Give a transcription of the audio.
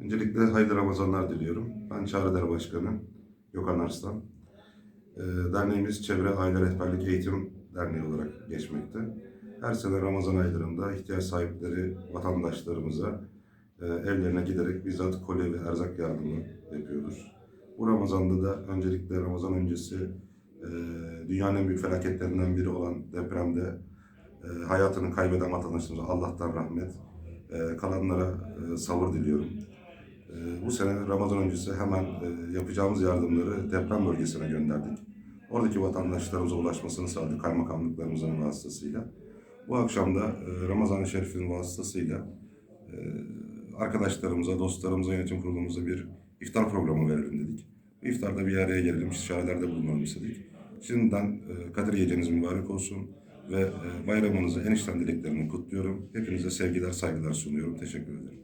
Öncelikle hayırlı Ramazanlar diliyorum. Ben Çağrıdere Başkanı Gökhan Arslan. Ee, Derneğimiz Çevre Aile Rehberlik Eğitim Derneği olarak geçmekte. Her sene Ramazan aylarında ihtiyaç sahipleri vatandaşlarımıza evlerine giderek bizzat kolye ve erzak yardımı yapıyoruz. Bu Ramazan'da da öncelikle Ramazan öncesi e, dünyanın en büyük felaketlerinden biri olan depremde e, hayatını kaybeden vatandaşlarımıza Allah'tan rahmet, e, kalanlara sabır diliyorum. E, bu sene Ramazan öncesi hemen e, yapacağımız yardımları deprem bölgesine gönderdik. Oradaki vatandaşlarımıza ulaşmasını sağladık kaymakamlıklarımızın vasıtasıyla. Bu akşam da e, Ramazan-ı Şerif'in vasıtasıyla e, arkadaşlarımıza, dostlarımıza, yönetim kurulumuza bir iftar programı verelim dedik. Bu iftarda bir araya gelelim, istişarelerde bulunalım istedik. Şimdiden Kadir Geceniz mübarek olsun ve bayramınızı en içten dileklerini kutluyorum. Hepinize sevgiler, saygılar sunuyorum. Teşekkür ederim.